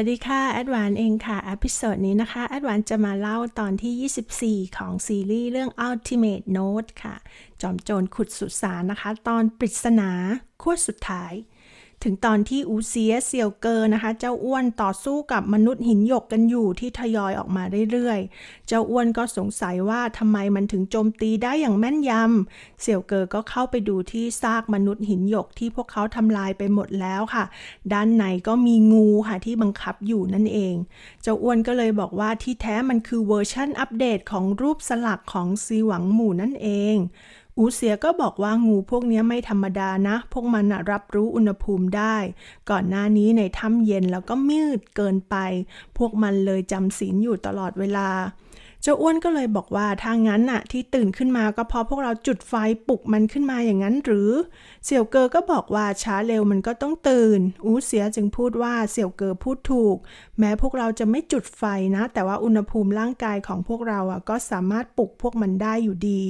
วัสดีค่ะ แอดวานเองค่ะอพิโซดนี้นะคะ แอดวานจะมาเล่าตอนที่ 24 ของซีรีส์เรื่อง Ultimate Note ค่ะ จอมโจรขุดสุสานนะคะ ตอนปริศนาขั้วสุดท้าย ถึงตอนที่อูเซียเซียวเกอร์นะคะ เจ้าอ้วนต่อสู้กับมนุษย์หินหยกกันอยู่ที่ทยอยออกมาเรื่อยๆ เจ้าอ้วนก็สงสัยว่าทำไมมันถึงโจมตีได้อย่างแม่นยำเซียวเกอร์ก็เข้าไปดูที่ซากมนุษย์หินหยกที่พวกเขาทำลายไปหมดแล้วค่ะ ด้านในก็มีงูค่ะที่บังคับอยู่นั่นเอง เจ้าอ้วนก็เลยบอกว่าที่แท้มันคือเวอร์ชั่นอัปเดตของรูปสลักของซีหวังหมู่นั่นเอง อูเสียก็บอกว่างูพวกนี้ไม่ธรรมดานะ พวกมันรับรู้อุณหภูมิได้ ก่อนหน้านี้ในถ้ำเย็นแล้วก็มืดเกินไป พวกมันเลยจำศีลอยู่ตลอดเวลา เจ้าอ้วนก็เลยบอกว่าถ้างั้นน่ะที่ตื่นขึ้นมาก็เพราะพวกเราจุดไฟปลุกมันขึ้นมาอย่างนั้นหรือ เสี่ยวเกอก็บอกว่าช้าเร็วมันก็ต้องตื่น อูเสียจึงพูดว่าเสี่ยวเกอพูดถูก แม้พวกเราจะไม่จุดไฟนะ แต่ว่าอุณหภูมิร่างกายของพวกเราอะก็สามารถปลุกพวกมันได้อยู่ดี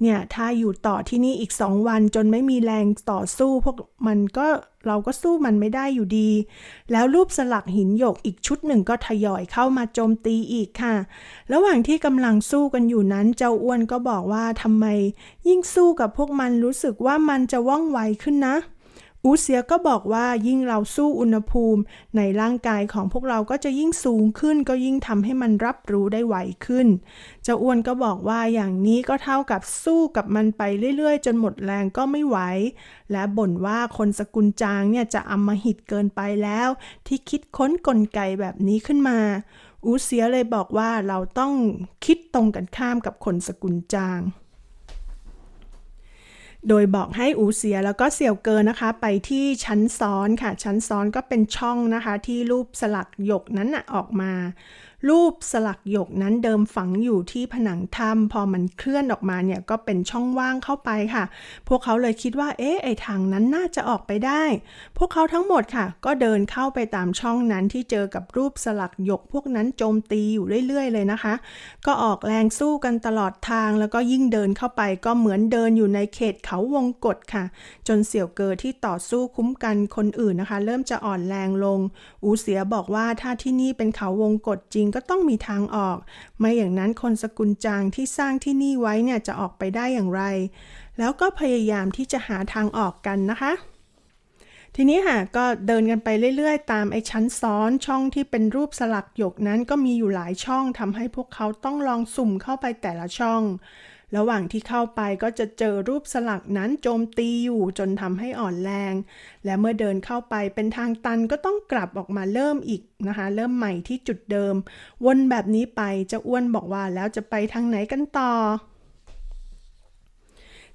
เนี่ยถ้าอยู่ต่อที่นี่อีกสองวันจนไม่มีแรงต่อสู้พวกมันก็เราก็สู้มันไม่ได้อยู่ดี แล้วรูปสลักหินหยกอีกชุดหนึ่งก็ทยอยเข้ามาโจมตีอีกค่ะ ระหว่างที่กำลังสู้กันอยู่นั้น เจ้าอ้วนก็บอกว่าทำไม ยิ่งสู้กับพวกมันรู้สึกว่ามันจะว่องไวขึ้นนะ อูเสียก็บอกว่ายิ่งเราสู้อุณหภูมิ ในร่างกายของพวกเราก็จะยิ่งสูงขึ้น ก็ยิ่งทำให้มันรับรู้ได้ไวขึ้น เจ้าอ้วนก็บอกว่าอย่างนี้ก็เท่ากับสู้กับมันไปเรื่อยๆ จนหมดแรงก็ไม่ไหว และบ่นว่าคนสกุลจางเนี่ยจะอำมหิตเกินไปแล้ว ที่คิดค้นกลไกแบบนี้ขึ้นมา อูเสียเลยบอกว่าเราต้องคิดตรงกันข้ามกับคนสกุลจาง โดยบอกให้อูเสียแล้วก็เสี่ยวเกินนะคะ ไปที่ชั้นซ้อนค่ะ ชั้นซ้อนก็เป็นช่องนะคะ ที่รูปสลักหยกนั้นนะออกมา รูปสลักหยกนั้นเดิมฝังอยู่ที่ผนังถ้ำพอมันเคลื่อนออกมาเนี่ยก็เป็นช่องว่างเข้าไปค่ะ พวกเขาเลยคิดว่าเอ๊ะไอทางนั้นน่าจะออกไปได้ พวกเขาทั้งหมดค่ะ ก็เดินเข้าไปตามช่องนั้นที่เจอกับรูปสลักหยก พวกนั้นโจมตีอยู่เรื่อย ๆ เลยนะคะ ก็ออกแรงสู้กันตลอดทางแล้วก็ยิ่งเดินเข้าไปก็เหมือนเดินอยู่ในเขตเขาวงกฏค่ะ จนเสี่ยวเกอที่ต่อสู้คุ้มกันคนอื่นนะคะ เริ่มจะอ่อนแรงลง อูเสียบอกว่าถ้าที่นี่เป็นเขาวงกฏจริงก็ต้องมีทางออก ไม่อย่างนั้นคนสกุลจางที่สร้างที่นี่ไว้เนี่ยจะออกไปได้อย่างไร แล้วก็พยายามที่จะหาทางออกกันนะคะ ทีนี้ค่ะก็เดินกันไปเรื่อยๆ ตามไอ้ชั้นซ้อนช่องที่เป็นรูปสลักหยกนั้นก็มีอยู่หลายช่องทำให้พวกเขาต้องลองสุ่มเข้าไปแต่ละช่อง ระหว่างที่เข้าไปก็จะเจอรูปสลักนั้นโจมตีอยู่จนทำให้อ่อนแรง และเมื่อเดินเข้าไปเป็นทางตันก็ต้องกลับออกมาเริ่มอีกนะคะ เริ่มใหม่ที่จุดเดิม วนแบบนี้ไปจะอ้วนบอกว่าแล้วจะไปทางไหนกันต่อ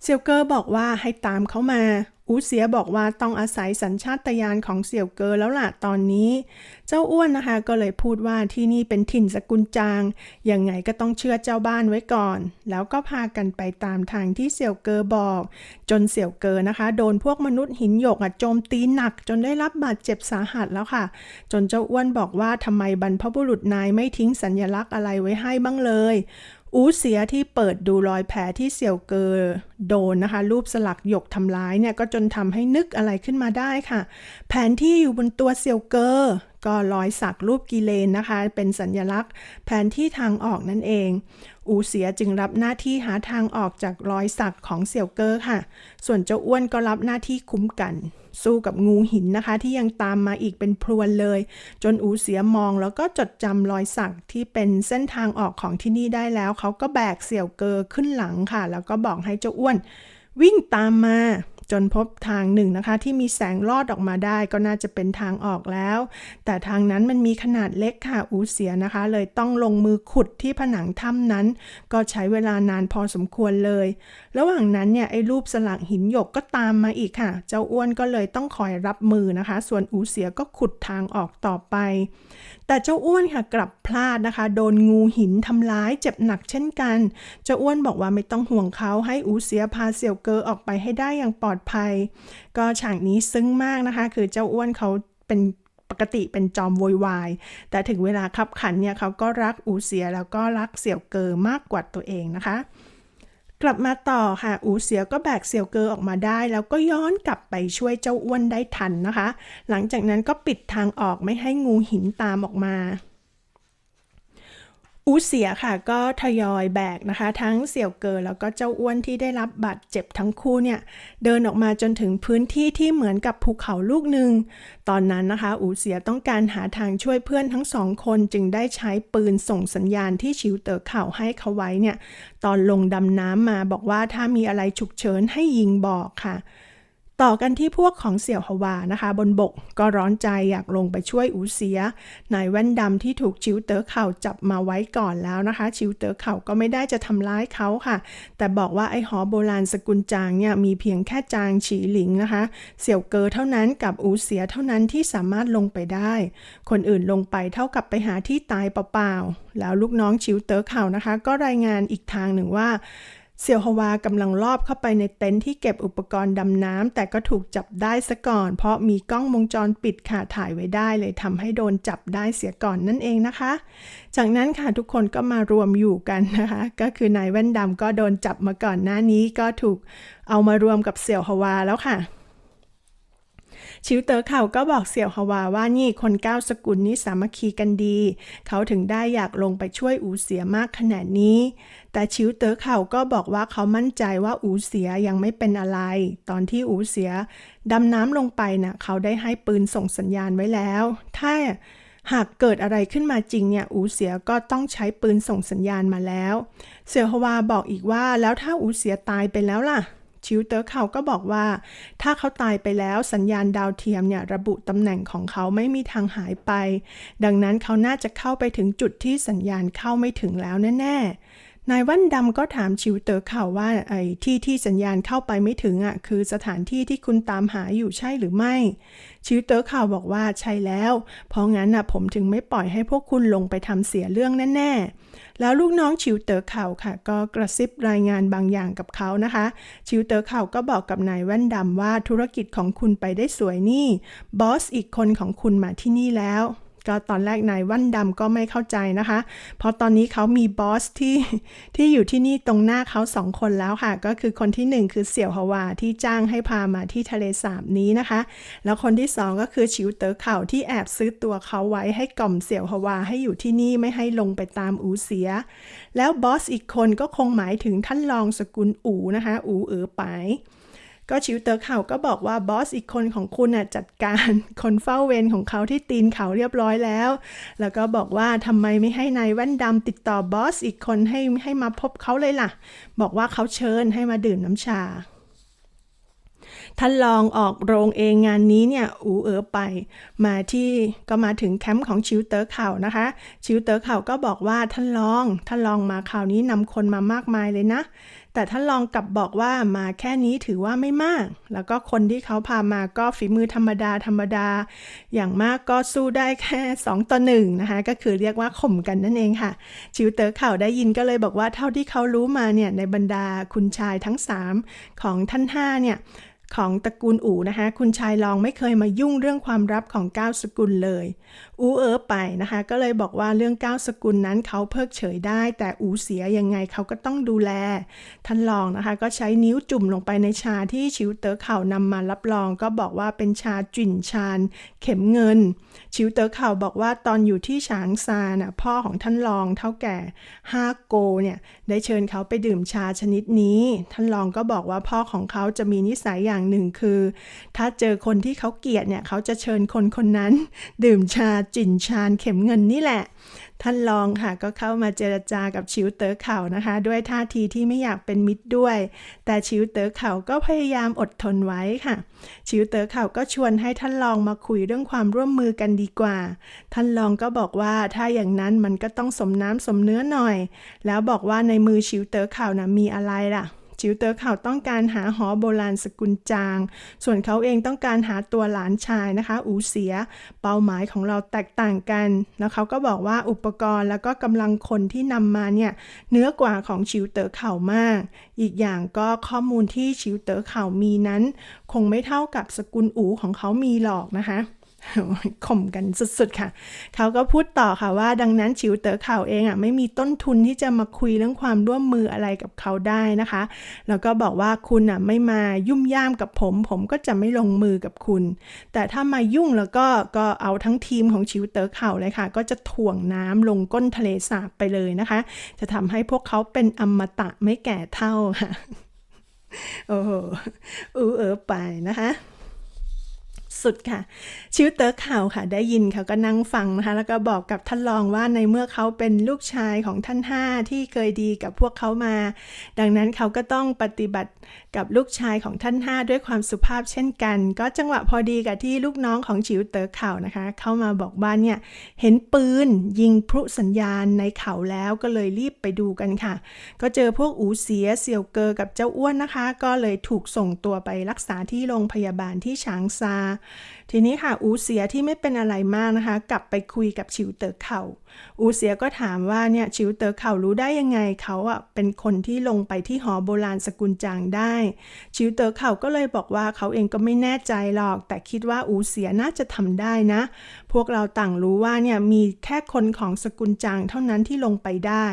เซลเกอร์บอกว่าให้ตามเขามา อูเสียบอกว่าต้องอาศัยสัญชาตญาณของเสี่ยวเกอแล้วล่ะตอนนี้ เจ้าอ้วนนะคะก็เลยพูดว่าที่นี่เป็นถิ่นสกุลจาง ยังไงก็ต้องเชื่อเจ้าบ้านไว้ก่อน แล้วก็พากันไปตามทางที่เสี่ยวเกอบอก จนเสี่ยวเกอนะคะ โดนพวกมนุษย์หินหยกอะโจมตีหนักจนได้รับบาดเจ็บสาหัสแล้วค่ะ จนเจ้าอ้วนบอกว่าทำไมบรรพบุรุษนายไม่ทิ้งสัญลักษณ์อะไรไว้ให้บ้างเลย อูเสียที่เปิดดูรอยแผลที่เสี่ยวเกอโดนนะคะ รูปสลักหยกทำร้ายเนี่ยก็จนทำให้นึกอะไรขึ้นมาได้ค่ะ แผนที่อยู่บนตัวเสี่ยวเกอ ก็รอยสักรูปกิเลนนะคะ เป็นสัญญลักษณ์แผนที่ทางออกนั่นเอง อูเสียจึงรับหน้าที่หาทางออกจากรอยสักของเสี่ยวเกอค่ะ ส่วนเจ้าอ้วนก็รับหน้าที่คุ้มกัน สู้กับงูหินนะคะ ที่ยังตามมาอีกเป็นพรวนเลย จนอูเสียมองแล้วก็จดจำรอยสักที่เป็นเส้นทางออกของที่นี่ได้แล้ว เขาก็แบกเสี่ยวเกอขึ้นหลังค่ะ แล้วก็บอกให้เจ้าอ้วน วิ่งตามมา จนพบทางหนึ่งนะคะ ที่มีแสงลอดออกมาได้ก็น่าจะเป็นทางออกแล้ว แต่ทางนั้นมันมีขนาดเล็กค่ะอูเสียนะคะ เลยต้องลงมือขุดที่ผนังถ้ำนั้น ก็ใช้เวลานานพอสมควรเลย ระหว่างนั้นเนี่ยไอ้รูปสลักหินหยกก็ตามมาอีกค่ะ เจ้าอ้วนก็เลยต้องคอยรับมือนะคะ ส่วนอูเสียก็ขุดทางออกต่อไป แต่เจ้าอ้วนค่ะกลับพลาดนะคะ โดนงูหินทำร้ายเจ็บหนักเช่นกัน เจ้าอ้วนบอกว่าไม่ต้องห่วงเขาให้อูเสียพาเสี่ยวเกอออกไปให้ได้อย่างปลอดภัย ก็ฉากนี้ซึ้งมากนะคะ คือเจ้าอ้วนเขาเป็นปกติเป็นจอมโวยวาย แต่ถึงเวลาขับขันเนี่ยเขาก็รักอูเสียแล้วก็รักเสี่ยวเกอมากกว่าตัวเองนะคะ กลับมาต่อค่ะอูเสียก็แบกเสี่ยวเกอออกมาได้ แล้วก็ย้อนกลับไปช่วยเจ้าอ้วนได้ทันนะคะ หลังจากนั้นก็ปิดทางออกไม่ให้งูหินตามออกมา อูเสียค่ะก็ทยอยแบกนะคะ ทั้งเสี่ยวเกอแล้วก็เจ้าอ้วนที่ได้รับบาดเจ็บทั้งคู่เนี่ย เดินออกมาจนถึงพื้นที่ที่เหมือนกับภูเขาลูกหนึ่ง ตอนนั้นนะคะ อูเสียต้องการหาทางช่วยเพื่อนทั้งสองคนจึงได้ใช้ปืนส่งสัญญาณที่ชิวเต๋อเข่าให้เขาไว้เนี่ย ตอนลงดำน้ำมาบอกว่าถ้ามีอะไรฉุกเฉินให้ยิงบอกค่ะ ต่อกันที่พวกของเสี่ยวฮวานะคะ บนบกก็ร้อนใจอยากลงไปช่วยอูเสียนายแว่นดำที่ถูกชิวเต๋อเข่าจับมาไว้ก่อนแล้วนะคะ ชิวเต๋อเข่าก็ไม่ได้จะทำร้ายเขาค่ะ แต่บอกว่าไอ้หอโบราณสกุลจางเนี่ยมีเพียงแค่จางฉีหลิงนะคะ เสี่ยวเกอเท่านั้นกับอูเสียเท่านั้นที่สามารถลงไปได้ คนอื่นลงไปเท่ากับไปหาที่ตายเปล่าๆแล้วลูกน้องชิวเต๋อเข่านะคะ ก็รายงานอีกทางหนึ่งว่า เซียวฮวากำลังลอบเข้าไปในเต็นท์ที่เก็บอุปกรณ์ดำน้ำแต่ก็ถูกจับได้ซะก่อน เพราะมีกล้องวงจรปิดค่ะถ่ายไว้ได้เลยทำให้โดนจับได้เสียก่อนนั่นเองนะคะ จากนั้นค่ะทุกคนก็มารวมอยู่กันนะคะ ก็คือนายแว่นดำก็โดนจับมาก่อนหน้านี้ก็ถูกเอามารวมกับเสี่ยวฮวาแล้วค่ะ ชิวเต๋อเข่าก็บอกเสี่ยวฮวาว่านี่คนก้าวสกุลนี้สามัคคีกันดี เขาถึงได้อยากลงไปช่วยอูเสียมากขนาดนี้ แต่ชิวเต๋อเข่าก็บอกว่าเขามั่นใจว่าอูเสียยังไม่เป็นอะไร ตอนที่อูเสียดำน้ำลงไปนะ่ะเขาได้ให้ปืนส่งสัญญาณไว้แล้ว ถ้าหากเกิดอะไรขึ้นมาจริงเนี่ยอูเสียก็ต้องใช้ปืนส่งสัญญาณมาแล้ว เสี่ยวฮวาบอกอีกว่าแล้วถ้าอูเสียตายไปแล้วล่ะ ชิวเตอร์เขาก็บอกว่า ถ้าเขาตายไปแล้วสัญญาณดาวเทียมเนี่ยระบุตำแหน่งของเขาไม่มีทางหายไป ดังนั้นเขาน่าจะเข้าไปถึงจุดที่สัญญาณเข้าไม่ถึงแล้วแน่ๆ นายวันดำก็ถามชิวเตอร์เขาว่าไอ้ที่ที่สัญญาณเข้าไปไม่ถึงอะคือสถานที่ที่คุณตามหาอยู่ใช่หรือไม่ ชิวเตอร์เขาวบอกว่าใช่แล้ว เพราะงั้นน่ะผมถึงไม่ปล่อยให้พวกคุณลงไปทำเสียเรื่องแน่ๆ แล้วลูกน้องชิวเตอร์เข่าค่ะ ก็กระซิบรายงานบางอย่างกับเขานะคะ ชิวเตอร์เข่าก็บอกกับนายแว่นดำว่าธุรกิจของคุณไปได้สวยนี่ บอสอีกคนของคุณมาที่นี่แล้ว ก็ตอนแรกนายวันดำก็ไม่เข้าใจนะคะ เพราะตอนนี้เขามีบอสที่ที่อยู่ที่นี่ตรงหน้าเขาสองคนแล้วค่ะ ก็คือคนที่หนึ่งคือเสี่ยวฮวาที่จ้างให้พามาที่ทะเลสาบนี้นะคะ แล้วคนที่สองก็คือชิวเต๋อเข่าที่แอบซื้อตัวเขาไว้ให้กล่อมเสี่ยวฮวาให้อยู่ที่นี่ไม่ให้ลงไปตามอูเสีย แล้วบอสอีกคนก็คงหมายถึงท่านรองสกุลอูนะคะ อูเอ๋อไป ก็ชิวเตอร์เข่าก็บอกว่าบอสอีกคนของคุณน่ะจัดการคนเฝ้าเวรของเขาที่ตีนเขาเรียบร้อยแล้ว แล้วก็บอกว่าทำไมไม่ให้นายแว่นดำติดต่อบอสอีกคนให้ให้มาพบเขาเลยล่ะ บอกว่าเขาเชิญให้มาดื่มน้ำชาท่านลองออกโรงเองงานนี้เนี่ยอูเอ๋อไป มาที่ก็มาถึงแคมป์ของชิวเตอร์เข่านะคะ ชิวเตอร์เข่าก็บอกว่าท่านลองท่านลองมาคราวนี้นำคนมามากมายเลยนะ แต่ท่านลองกลับบอกว่ามาแค่นี้ถือว่าไม่มาก แล้วก็คนที่เขาพามาก็ฝีมือธรรมดาธรรมดา อย่างมากก็สู้ได้แค่ 2 ต่อหนึ่งนะคะ ก็คือเรียกว่าข่มกันนั่นเองค่ะ ชิวเตอร์ข่าวได้ยินก็เลยบอกว่าเท่าที่เขารู้มาเนี่ยในบรรดาคุณชายทั้ง 3 ของท่านห้าเนี่ย ของตระกูลอู่นะคะ คุณชายลองไม่เคยมายุ่งเรื่องความลับของก้าวสกุลเลย อูเอ๋อไปนะคะ ก็เลยบอกว่าเรื่องก้าวสกุลนั้นเขาเพิกเฉยได้ แต่อูเสียยังไงเขาก็ต้องดูแล ท่านลองนะคะ ก็ใช้นิ้วจุ่มลงไปในชาที่ชิวเตอร์เข่านำมารับรอง ก็บอกว่าเป็นชาจุ่นชานเข็มเงิน ชิวเตอร์เข่าบอกว่าตอนอยู่ที่ฉางซาน่ะพ่อของท่านรองเท่าแก่ฮาโกเนี่ยได้เชิญเขาไปดื่มชาชนิดนี้ ท่านรองก็บอกว่าพ่อของเขาจะมีนิสัยอย่างหนึ่งคือ ถ้าเจอคนที่เขาเกลียดเนี่ยเขาจะเชิญคนคนนั้น ดื่มชาจิ่นชานเข็มเงินนี่แหละ ท่านรองค่ะก็เข้ามาเจรจากับชิวเต๋อเข่านะคะ ด้วยท่าทีที่ไม่อยากเป็นมิตรด้วย แต่ชิวเต๋อเข่าก็พยายามอดทนไว้ค่ะ ชิวเต๋อเข่าก็ชวนให้ท่านรองมาคุยเรื่องความร่วมมือกันดีกว่า ท่านรองก็บอกว่าถ้าอย่างนั้นมันก็ต้องสมน้ำสมเนื้อหน่อย แล้วบอกว่าในมือชิวเต๋อเข่านะมีอะไรล่ะ ชิวเตอร์เขาต้องการหาหอโบราณสกุลจาง ส่วนเขาเองต้องการหาตัวหลานชายนะคะอูเสีย เป้าหมายของเราแตกต่างกัน แล้วเขาก็บอกว่าอุปกรณ์แล้วก็กำลังคนที่นำมาเนี่ยเนื้อกว่าของชิวเตอร์เขามาก อีกอย่างก็ข้อมูลที่ชิวเตอร์เขามีนั้น คงไม่เท่ากับสกุลอูของเขามีหรอกนะคะ ข่มกันสุดๆค่ะ เขาก็พูดต่อค่ะว่าดังนั้นชิวเต๋อข่าวเองอะไม่มีต้นทุนที่จะมาคุยเรื่องความร่วมมืออะไรกับเขาได้นะคะ แล้วก็บอกว่าคุณอะไม่มายุ่มย่ามกับผม ผมก็จะไม่ลงมือกับคุณ แต่ถ้ามายุ่งแล้วก็ก็เอาทั้งทีมของชิวเต๋อข่าวเลยค่ะ ก็จะถ่วงน้ำลงก้นทะเลสาบไปเลยนะคะ จะทำให้พวกเขาเป็นอมตะไม่แก่เท่าค่ะโอ้โหอือเออไปนะคะ สุดค่ะชิวเตอร์ข่าวค่ะ ได้ยินเขาก็นั่งฟังนะคะ แล้วก็บอกกับท่านรองว่าในเมื่อเขาเป็นลูกชายของท่านห้าที่เคยดีกับพวกเขามา ดังนั้นเขาก็ต้องปฏิบัติกับลูกชายของท่านห้าด้วยความสุภาพเช่นกัน ก็จังหวะพอดีกับที่ลูกน้องของชิวเตอร์ข่าวนะคะ เข้ามาบอกว่านเนี่ยเห็นปืนยิงพลุสัญญาณในเขาแล้วก็เลยรีบไปดูกันค่ะ ก็เจอพวกอูเสียเสี่ยวเกอกับเจ้าอ้วนนะคะ ก็เลยถูกส่งตัวไปรักษาที่โรงพยาบาลที่ฉางซาทีนี้ค่ะอูเสียที่ไม่เป็นอะไรมากนะคะ กลับไปคุยกับชิวเตอร์เข่า อูเสียก็ถามว่าเนี่ยชิวเตอร์เขารู้ได้ยังไงเขาอะเป็นคนที่ลงไปที่หอโบราณสกุลจางได้ ชิวเตอร์เขาก็เลยบอกว่าเขาเองก็ไม่แน่ใจหรอก แต่คิดว่าอูเสียน่าจะทำได้นะ พวกเราต่างรู้ว่าเนี่ยมีแค่คนของสกุลจางเท่านั้นที่ลงไปได้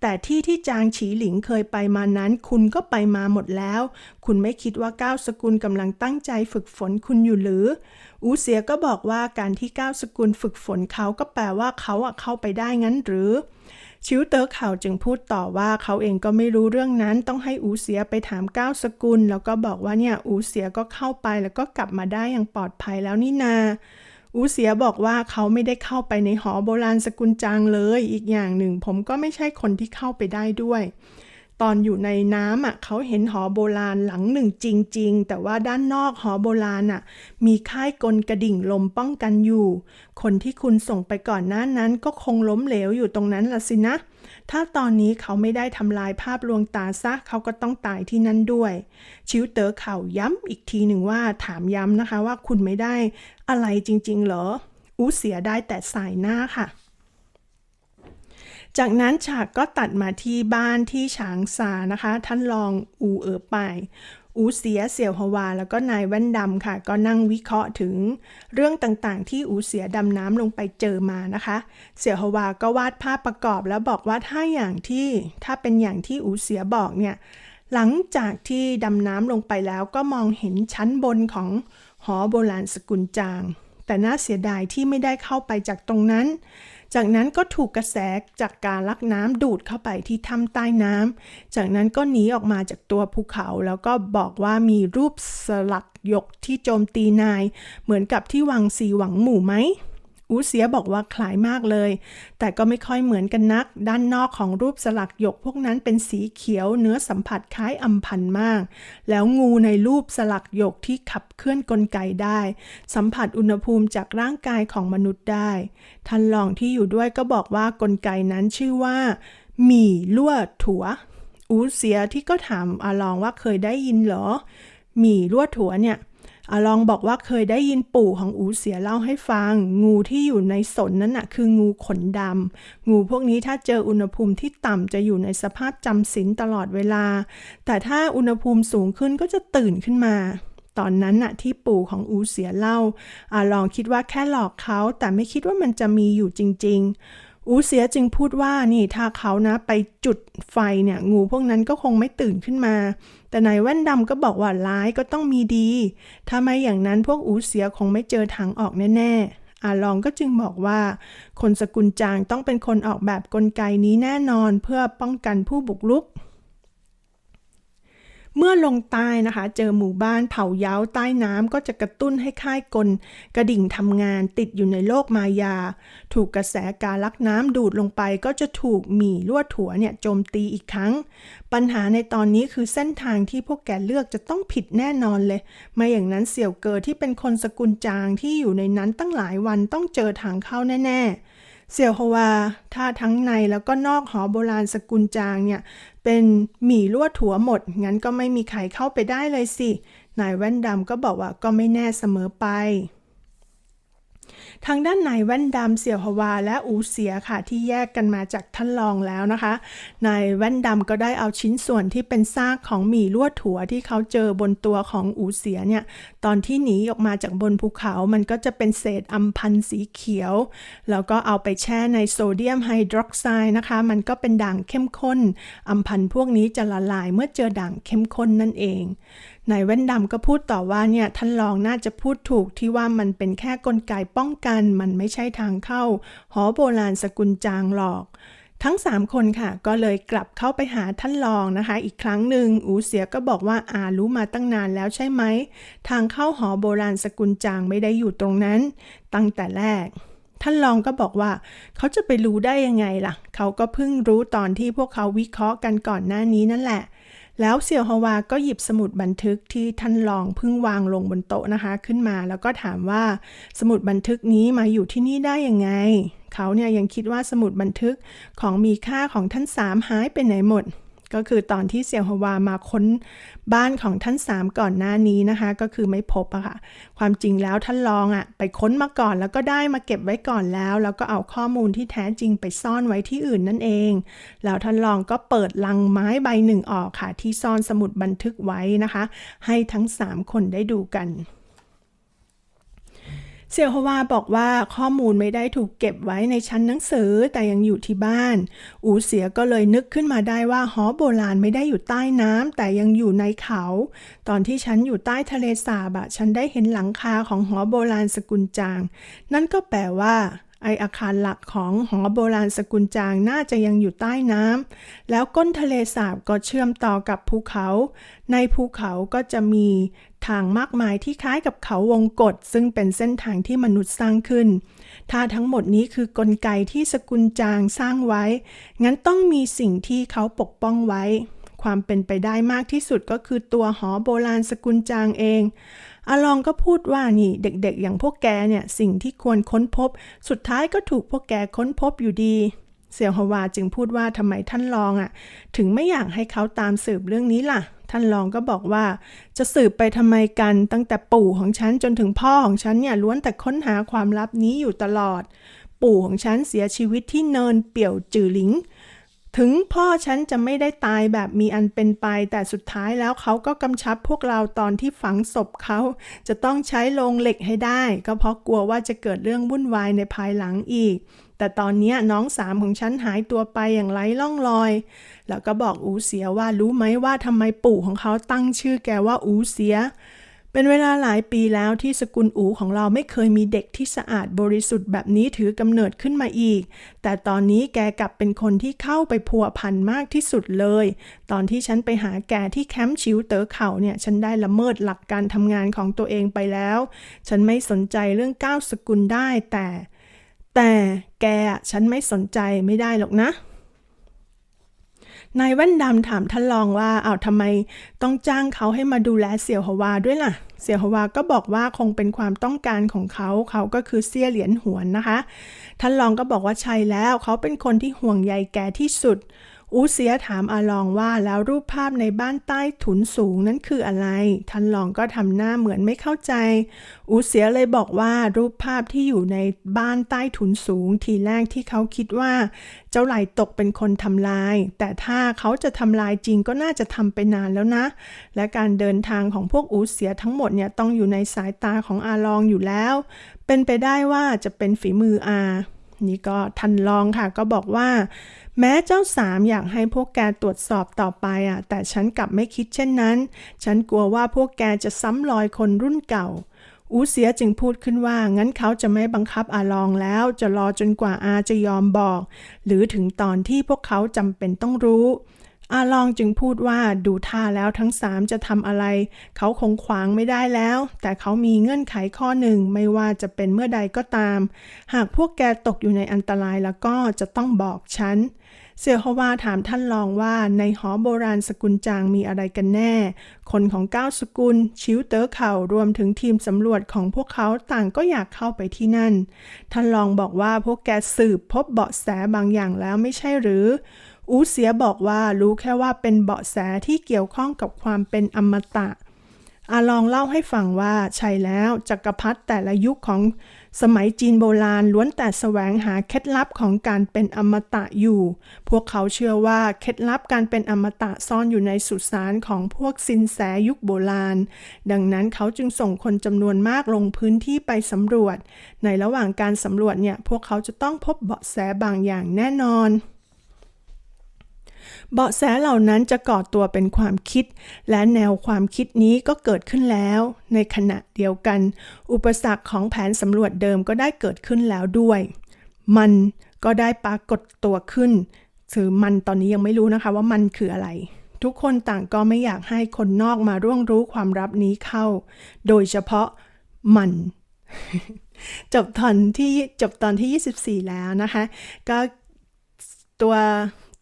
แต่ที่ที่จางฉีหลิงเคยไปมานั้น คุณก็ไปมาหมดแล้ว คุณไม่คิดว่าก้าวสกุลกำลังตั้งใจฝึกฝนคุณอยู่หรืออูเสียก็บอกว่าการที่ก้าวสกุลฝึกฝนเขาก็แปลว่าเขาอะเข้าไปได้งั้นหรือ ชิวเตอร์ข่าวจึงพูดต่อว่าเขาเองก็ไม่รู้เรื่องนั้นต้องให้อูเสียไปถามก้าวสกุล แล้วก็บอกว่าเนี่ยอูเสียก็เข้าไปแล้วก็กลับมาได้อย่างปลอดภัยแล้วนี่นาอูเสียบอกว่าเขาไม่ได้เข้าไปในหอโบราณสกุลจางเลย อีกอย่างหนึ่งผมก็ไม่ใช่คนที่เข้าไปได้ด้วย ตอนอยู่ในน้ำอะเขาเห็นหอโบราณหลังหนึ่งจริง ๆ แต่ว่าด้านนอกหอโบราณอะมีค่ายกลกระดิ่งลมป้องกันอยู่ คนที่คุณส่งไปก่อนหน้านั้นก็คงล้มเหลวอยู่ตรงนั้นละสินะ ถ้าตอนนี้เขาไม่ได้ทำลายภาพลวงตาซะเขาก็ต้องตายที่นั่นด้วย ชิวเต๋อเข่าย้ำอีกทีหนึ่งว่าถามย้ำนะคะว่าคุณไม่ได้อะไรจริง ๆ เหรออู้เสียได้แต่สายหน้าค่ะ จากนั้นฉากก็ตัดมาที่บ้านที่ฉางซานะคะ ท่านรองอูเอ๋อไปอูเสียเสี่ยวฮวา แล้วก็นายแว่นดำค่ะ ก็นั่งวิเคราะห์ถึงเรื่องต่างๆ ที่อูเสียดำน้ำลงไปเจอมานะคะ เสี่ยวฮวาก็วาดภาพประกอบแล้วบอกว่าถ้าอย่างที่ถ้าเป็นอย่างที่อูเสียบอกเนี่ย หลังจากที่ดำน้ำลงไปแล้วก็มองเห็นชั้นบนของหอโบราณสกุลจาง แต่น่าเสียดายที่ไม่ได้เข้าไปจากตรงนั้น จากนั้นก็ถูกกระแสจากการลักน้ำดูดเข้าไปที่ถ้ำใต้น้ำ จากนั้นก็หนีออกมาจากตัวภูเขา แล้วก็บอกว่ามีรูปสลักหยกที่โจมตีนาย เหมือนกับที่วังสีหวังหมู่ไหม อูเสียบอกว่าคล้ายมากเลย แต่ก็ไม่ค่อยเหมือนกันนัก ด้านนอกของรูปสลักหยกพวกนั้นเป็นสีเขียวเนื้อสัมผัสคล้ายอัมพันมาก แล้วงูในรูปสลักหยกที่ขับเคลื่อนกลไกได้ สัมผัสอุณหภูมิจากร่างกายของมนุษย์ได้ ท่านรองที่อยู่ด้วยก็บอกว่ากลไกนั้นชื่อว่าหมี่ลั่วถั่ว อูเสียที่ก็ถามอาลองว่าเคยได้ยินเหรอหมี่ลั่วถั่วเนี่ย อลองบอกว่าเคยได้ยินปู่ของอูเสียเล่าให้ฟัง งูที่อยู่ในสนนั้นน่ะคืองูขนดำงูพวกนี้ถ้าเจออุณหภูมิที่ต่ำจะอยู่ในสภาพจำศีลตลอดเวลา แต่ถ้าอุณหภูมิสูงขึ้นก็จะตื่นขึ้นมา ตอนนั้นน่ะที่ปู่ของอูเสียเล่าอาลองคิดว่าแค่หลอกเขาแต่ไม่คิดว่ามันจะมีอยู่จริง ๆ อูเสียจึงพูดว่านี่ถ้าเขานะไปจุดไฟเนี่ยงูพวกนั้นก็คงไม่ตื่นขึ้นมา แต่นายแว่นดำก็บอกว่าร้ายก็ต้องมีดีถ้าไม่อย่างนั้นพวกอูเสียคงไม่เจอทางออกแน่ๆอาลองก็จึงบอกว่า คนสกุลจางต้องเป็นคนออกแบบกลไกนี้แน่นอนเพื่อป้องกันผู้บุกรุก เมื่อลงใต้นะคะ เจอหมู่บ้านเผาเย้าใต้น้ำก็จะกระตุ้นให้ค่ายกล กระดิ่งทำงานติดอยู่ในโลกมายา ถูกกระแสการลักน้ำดูดลงไปก็จะถูกหมี่ลวดถั่วเนี่ยโจมตีอีกครั้ง ปัญหาในตอนนี้คือเส้นทางที่พวกแกเลือกจะต้องผิดแน่นอนเลย ไม่อย่างนั้นเสี่ยวเกอที่เป็นคนสกุลจางที่อยู่ในนั้นตั้งหลายวันต้องเจอทางเข้าแน่ๆ เซียวฮวาถ้าทั้งในแล้วก็นอกหอโบราณสกุลจางเนี่ย เป็นหมี่ลวดถั่วหมด งั้นก็ไม่มีใครเข้าไปได้เลยสิ นายแว่นดำก็บอกว่าก็ไม่แน่เสมอไป ทางด้านนายแว่นดำเสี่ยวฮวาและอูเสียค่ะที่แยกกันมาจากท่านรองแล้วนะคะนายแว่นดำก็ได้เอาชิ้นส่วนที่เป็นซากของหมี่ลวดถั่วที่เขาเจอบนตัวของอูเสียเนี่ยตอนที่หนีออกมาจากบนภูเขา มันก็จะเป็นเศษอัมพันสีเขียว แล้วก็เอาไปแช่ในโซเดียมไฮดรอกไซด์นะคะ มันก็เป็นด่างเข้มข้นอัมพันพวกนี้จะละลายเมื่อเจอด่างเข้มข้นนั่นเอง นายแว่นดำก็พูดต่อว่าเนี่ยท่านรองน่าจะพูดถูกที่ว่ามันเป็นแค่กลไกป้องกัน มันไม่ใช่ทางเข้า หอโบราณสกุลจางหรอก ทั้ง 3 คนค่ะ ก็เลยกลับเข้าไปหาท่านรองนะคะ อีกครั้งหนึ่งอูเสียก็บอกว่าอารู้มาตั้งนานแล้วใช่ไหม ทางเข้าหอโบราณสกุลจางไม่ได้อยู่ตรงนั้น ตั้งแต่แรกท่านรองก็บอกว่า เขาจะไปรู้ได้ยังไงล่ะ เขาก็เพิ่งรู้ตอนที่พวกเขาวิเคราะห์กันก่อนหน้านี้นั่นแหละ แล้วเสี่ยวฮวาก็หยิบสมุดบันทึกที่ท่านรองเพิ่งวางลงบนโต๊ะนะคะ ขึ้นมาแล้วก็ถามว่าสมุดบันทึกนี้มาอยู่ที่นี่ได้ยังไง เขาเนี่ยยังคิดว่าสมุดบันทึกของมีค่าของท่านสามหายไปไหนหมด ก็คือตอนที่เสี่ยวฮวามาค้นบ้านของท่านสามก่อนหน้านี้นะคะ ก็คือไม่พบอะค่ะ ความจริงแล้วท่านรองอะไปค้นมาก่อนแล้วก็ได้มาเก็บไว้ก่อนแล้ว แล้วก็เอาข้อมูลที่แท้จริงไปซ่อนไว้ที่อื่นนั่นเอง แล้วท่านรองก็เปิดลังไม้ใบหนึ่งออกค่ะ ที่ซ่อนสมุดบันทึกไว้นะคะ ให้ทั้งสามคนได้ดูกัน เซียวฮวาบอกว่าข้อมูลไม่ได้ถูกเก็บไว้ในชั้นหนังสือแต่ยังอยู่ที่บ้าน อูเสียก็เลยนึกขึ้นมาได้ว่าหอโบราณไม่ได้อยู่ใต้น้ำแต่ยังอยู่ในเขา ตอนที่ฉันอยู่ใต้ทะเลสาบะฉันได้เห็นหลังคาของหอโบราณสกุลจาง นั่นก็แปลว่าไออาคารหลักของหอโบราณสกุลจางน่าจะยังอยู่ใต้น้ำแล้วก้นทะเลสาบก็เชื่อมต่อกับภูเขา ในภูเขาก็จะมีทางมากมายที่คล้ายกับเขาวงกฏซึ่งเป็นเส้นทางที่มนุษย์สร้างขึ้น ถ้าทั้งหมดนี้คือกลไกที่สกุลจางสร้างไว้ งั้นต้องมีสิ่งที่เขาปกป้องไว้ ความเป็นไปได้มากที่สุดก็คือตัวหอโบราณสกุลจางเองอาลองก็พูดว่านี่เด็กๆ อย่างพวกแกเนี่ยสิ่งที่ควรค้นพบ สุดท้ายก็ถูกพวกแกค้นพบอยู่ดีเสี่ยวฮวาจึงพูดว่าทำไมท่านรองอะ ถึงไม่อยากให้เขาตามสืบเรื่องนี้ล่ะ ท่านรองก็บอกว่า จะสืบไปทำไมกันตั้งแต่ปู่ของฉันจนถึงพ่อของฉันเนี่ยล้วนแต่ค้นหาความลับนี้อยู่ตลอด ปู่ของฉันเสียชีวิตที่เนินเปี่ยวจือหลิง ถึงพ่อฉันจะไม่ได้ตายแบบมีอันเป็นไป แต่สุดท้ายแล้วเขาก็กำชับพวกเราตอนที่ฝังศพเขา จะต้องใช้โลงเหล็กให้ได้ ก็เพราะกลัวว่าจะเกิดเรื่องวุ่นวายในภายหลังอีก แต่ตอนนี้น้องสามของฉันหายตัวไปอย่างไร้ล่องรอย แล้วก็บอกอูเสียว่ารู้ไหมว่าทำไมปู่ของเขาตั้งชื่อแกว่าอูเสีย เป็นเวลาหลายปีแล้วที่สกุลอูของเราไม่เคยมีเด็กที่สะอาดบริสุทธิ์แบบนี้ถือกำเนิดขึ้นมาอีก แต่ตอนนี้แกกลับเป็นคนที่เข้าไปพัวพันมากที่สุดเลย ตอนที่ฉันไปหาแกที่แคมป์ชิวเต๋อเขาเนี่ยฉันได้ละเมิดหลักการทำงานของตัวเองไปแล้ว ฉันไม่สนใจเรื่องก้าวสกุลได้แต่ แต่แกฉันไม่สนใจไม่ได้หรอกนะนายแว่นดำถามท่านรองว่าเอาวทำไมต้องจ้างเขาให้มาดูแลเสี่ยวฮวาด้วยล่ะ เสี่ยวฮวาก็บอกว่าคงเป็นความต้องการของเขาเขาก็คือเสี้ยเหรียญหวนนะคะ ท่านรองก็บอกว่าใช่แล้วเขาเป็นคนที่ห่วงใยแกที่สุด อูเสียถามอาลองว่าแล้วรูปภาพในบ้านใต้ถุนสูงนั้นคืออะไร ท่านรองก็ทำหน้าเหมือนไม่เข้าใจ อูเสียเลยบอกว่ารูปภาพที่อยู่ในบ้านใต้ถุนสูง ทีแรกที่เขาคิดว่า เจ้าไหลตกเป็นคนทำลาย แต่ถ้าเขาจะทำลายจริงก็น่าจะทำไปนานแล้วนะ และการเดินทางของพวกอูเสียทั้งหมดเนี่ยต้องอยู่ในสายตาของอาลองอยู่แล้ว เป็นไปได้ว่าจะเป็นฝีมืออา นี่ก็ทันลองค่ะก็บอกว่า แม้เจ้าสามอยากให้พวกแกตรวจสอบต่อไปอะ แต่ฉันกลับไม่คิดเช่นนั้น ฉันกลัวว่าพวกแกจะซ้ำรอยคนรุ่นเก่า อูเสียจึงพูดขึ้นว่า งั้นเขาจะไม่บังคับอาลองแล้ว จะรอจนกว่าอาจะยอมบอก หรือถึงตอนที่พวกเขาจำเป็นต้องรู้ อาลองจึงพูดว่าดูท่าแล้วทั้งสามจะทำอะไร เขาคงขวางไม่ได้แล้ว แต่เขามีเงื่อนไขข้อหนึ่งไม่ว่าจะเป็นเมื่อใดก็ตาม หากพวกแกตกอยู่ในอันตรายแล้วก็จะต้องบอกฉัน เสี่ยวฮวาถามท่านรองว่าในหอโบราณสกุลจางมีอะไรกันแน่ คนของเก้าสกุล ชิวเต๋อเข่ารวมถึงทีมสำรวจของพวกเขาต่างก็อยากเข้าไปที่นั่น ท่านรองบอกว่าพวกแกสืบพบเบาะแสบางอย่างแล้วไม่ใช่หรืออูเสียบอกว่ารู้แค่ว่าเป็นเบาะแสที่เกี่ยวข้องกับความเป็นอมตะอาลองเล่าให้ฟังว่าใช่แล้วจักรพรรดิแต่ละยุคของ สมัยจีนโบราณล้วนแต่แสวงหาเคล็ดลับของการเป็นอมตะอยู่ พวกเขาเชื่อว่าเคล็ดลับการเป็นอมตะซ่อนอยู่ในสุสานของพวกสินแสยุคโบราณ ดังนั้นเขาจึงส่งคนจำนวนมากลงพื้นที่ไปสำรวจ ในระหว่างการสำรวจเนี่ยพวกเขาจะต้องพบเบาะแสบางอย่างแน่นอน เบาะแสเหล่านั้นจะก่อตัวเป็นความคิด และแนวความคิดนี้ก็เกิดขึ้นแล้ว ในขณะเดียวกัน อุปสรรคของแผนสำรวจเดิมก็ได้เกิดขึ้นแล้วด้วย มันก็ได้ปรากฏตัวขึ้นถือมันตอนนี้ยังไม่รู้นะคะว่ามันคืออะไร ทุกคนต่างก็ไม่อยากให้คนนอกมาร่วงรู้ความลับนี้เข้า โดยเฉพาะมันจบตอนที่จบตอนที่ 24 แล้วนะคะ ก็ตัว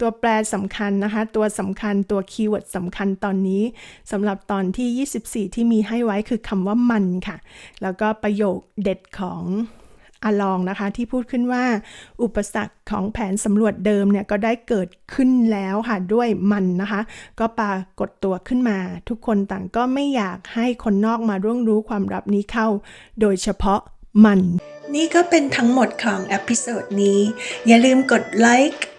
ตัวแปรสำคัญนะคะ ตัวสำคัญตัวคีย์เวิร์ดสำคัญตอนนี้สำหรับตอนที่ 24 ที่มีให้ไว้คือคำว่ามันค่ะ แล้วก็ประโยคเด็ดของอาลองนะคะ ที่พูดขึ้นว่า อุปสรรคของแผนสำรวจเดิมเนี่ย ก็ได้เกิดขึ้นแล้วค่ะ ด้วยมันนะคะ ก็ปรากฏตัวขึ้นมา ทุกคนต่างก็ไม่อยากให้คนนอกมาร่วงรู้ความลับนี้เข้า โดยเฉพาะมัน นี่ก็เป็นทั้งหมดของอพิโซดนี้ อย่าลืมกดไลค์